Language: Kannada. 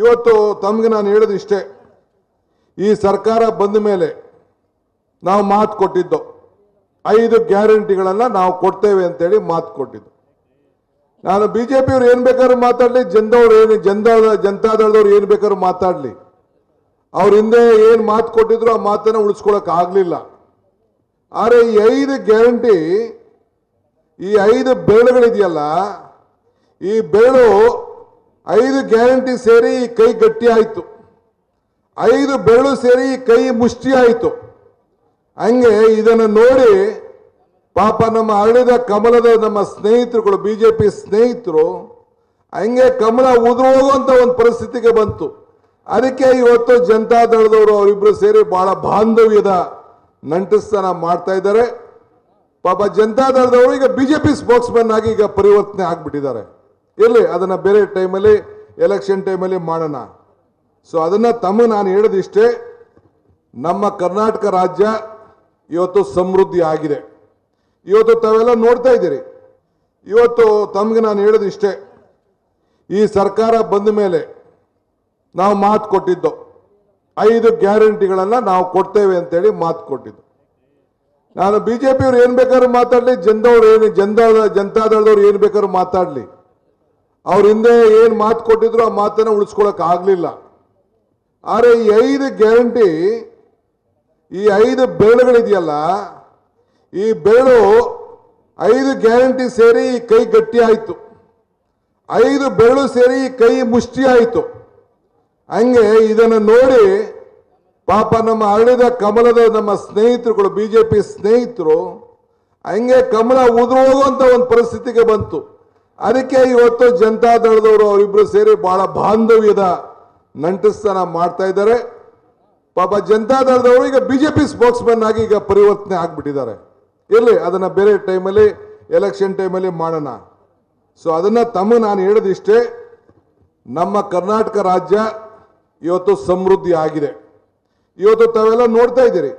ಇವತ್ತು ತಮಗೆ ನಾನು ಹೇಳೋದು ಇಷ್ಟೇ. ಈ ಸರ್ಕಾರ ಬಂದ ಮೇಲೆ ನಾವು ಮಾತು ಕೊಟ್ಟಿದ್ದು. ಐದು ಗ್ಯಾರಂಟಿಗಳನ್ನು ನಾವು ಕೊಡ್ತೇವೆ ಅಂತೇಳಿ ಮಾತು ಕೊಟ್ಟಿದ್ದು. ನಾನು ಬಿ ಜೆ ಪಿಯವ್ರು ಏನು ಬೇಕಾದ್ರೂ ಮಾತಾಡಲಿ, ಜನದವ್ರು ಏನು ಜನತಾ ಜನತಾದಳದವ್ರು ಏನು ಬೇಕಾದ್ರೂ ಮಾತಾಡಲಿ. ಅವ್ರ ಹಿಂದೆ ಏನು ಮಾತು ಕೊಟ್ಟಿದ್ರು ಆ ಮಾತನ್ನು ಉಳಿಸ್ಕೊಳಕ್ ಆಗಲಿಲ್ಲ. ಆದರೆ ಈ ಐದು ಗ್ಯಾರಂಟಿ, ಈ ಐದು ಬೆರಳುಗಳಿದೆಯಲ್ಲ, ಈ ಬೆರಳು ಐದು ಗ್ಯಾರಂಟಿ ಸೇರಿ ಕೈ ಗಟ್ಟಿ ಆಯಿತು. ಐದು ಬೆರಳು ಸೇರಿ ಕೈ ಮುಷ್ಟಿ ಆಯಿತು. ಹಂಗೆ ಇದನ್ನು ನೋಡಿ ಪಾಪ ನಮ್ಮ ಅರಳಿದ ಕಮಲದ ನಮ್ಮ ಸ್ನೇಹಿತರುಗಳು ಬಿ ಜೆ ಪಿ ಸ್ನೇಹಿತರು, ಹಂಗೆ ಕಮಲ ಉದುರು ಹೋಗುವಂತ ಒಂದು ಪರಿಸ್ಥಿತಿಗೆ ಬಂತು. ಅದಕ್ಕೆ ಇವತ್ತು ಜನತಾದಳದವರು ಅವರಿಬ್ರು ಸೇರಿ ಬಹಳ ಬಾಂಧವ್ಯದ ನಂಟಸ್ತನ ಮಾಡ್ತಾ ಇದ್ದಾರೆ. ಪಾಪ ಜನತಾದಳದವರು ಈಗ ಬಿಜೆಪಿ ಸ್ಪೋಕ್ಸ್ಮನ್ ಆಗಿ ಈಗ ಪರಿವರ್ತನೆ ಆಗ್ಬಿಟ್ಟಿದ್ದಾರೆ. ಇರಲಿ ಅದನ್ನು ಬೇರೆ ಟೈಮಲ್ಲಿ ಎಲೆಕ್ಷನ್ ಟೈಮಲ್ಲಿ ಮಾಡೋಣ. ಸೊ ಅದನ್ನು ತಮ್ಮ ನಾನು ಹೇಳಿದಿಷ್ಟೇ, ನಮ್ಮ ಕರ್ನಾಟಕ ರಾಜ್ಯ ಇವತ್ತು ಸಮೃದ್ಧಿ ಆಗಿದೆ. ಇವತ್ತು ತಾವೆಲ್ಲ ನೋಡ್ತಾ ಇದ್ದೀರಿ. ಇವತ್ತು ತಮಗೆ ನಾನು ಹೇಳಿದಿಷ್ಟೇ, ಈ ಸರ್ಕಾರ ಬಂದ ಮೇಲೆ ನಾವು ಮಾತು ಕೊಟ್ಟಿದ್ದು, ಐದು ಗ್ಯಾರಂಟಿಗಳನ್ನು ನಾವು ಕೊಡ್ತೇವೆ ಅಂತೇಳಿ ಮಾತು ಕೊಟ್ಟಿದ್ದು. ನಾನು ಬಿ ಜೆ ಪಿಯವ್ರು ಏನು ಬೇಕಾದ್ರೂ ಮಾತಾಡಲಿ, ಜನದವ್ರು ಏನು ಜನದ ಜನತಾದಳದವ್ರು ಏನು ಬೇಕಾದ್ರೂ ಮಾತಾಡಲಿ. ಅವ್ರ ಹಿಂದೆ ಏನು ಮಾತು ಕೊಟ್ಟಿದ್ರು ಆ ಮಾತನ್ನು ಉಳಿಸ್ಕೊಳಕ್ ಆಗಲಿಲ್ಲ. ಆದರೆ ಈ ಐದು ಗ್ಯಾರಂಟಿ, ಈ ಐದು ಬೆರಳುಗಳಿದೆಯಲ್ಲ ಈ ಬೆರಳು ಐದು ಗ್ಯಾರಂಟಿ ಸೇರಿ ಈ ಕೈ ಗಟ್ಟಿ ಆಯಿತು. ಐದು ಬೆರಳು ಸೇರಿ ಈ ಕೈ ಮುಷ್ಟಿ ಆಯಿತು. ಹಂಗೆ ಇದನ್ನು ನೋಡಿ ಪಾಪ ನಮ್ಮ ಅರಳಿದ ಕಮಲದ ನಮ್ಮ ಸ್ನೇಹಿತರುಗಳು ಬಿ ಜೆ ಪಿ ಸ್ನೇಹಿತರು, ಹಂಗೆ ಕಮಲ ಉದುರು ಒಂದು ಪರಿಸ್ಥಿತಿಗೆ ಬಂತು. ಅದಕ್ಕೆ ಇವತ್ತು ಜನತಾದಳದವರು ಅವರಿಬ್ರು ಸೇರಿ ಬಹಳ ಬಾಂಧವ್ಯದ ನಂಟಸ್ತನ ಮಾಡ್ತಾ ಇದ್ದಾರೆ. ಪಾಪ ಜನತಾದಳದವರು ಈಗ ಬಿಜೆಪಿ ಮ್ಯಾನ್ ಆಗಿ ಈಗ ಪರಿವರ್ತನೆ ಆಗ್ಬಿಟ್ಟಿದ್ದಾರೆ. ಇರಲಿ, ಅದನ್ನ ಬೇರೆ ಟೈಮಲ್ಲಿ, ಎಲೆಕ್ಷನ್ ಟೈಮಲ್ಲಿ ಮಾಡೋಣ. ಸೊ ಅದನ್ನ ತಮ್ಮ ನಾನು ಹೇಳಿದಿಷ್ಟೇ ನಮ್ಮ ಕರ್ನಾಟಕ ರಾಜ್ಯ ಇವತ್ತು ಸಮೃದ್ಧಿ ಆಗಿದೆ. ಇವತ್ತು ತಾವೆಲ್ಲ ನೋಡ್ತಾ ಇದ್ದೀರಿ.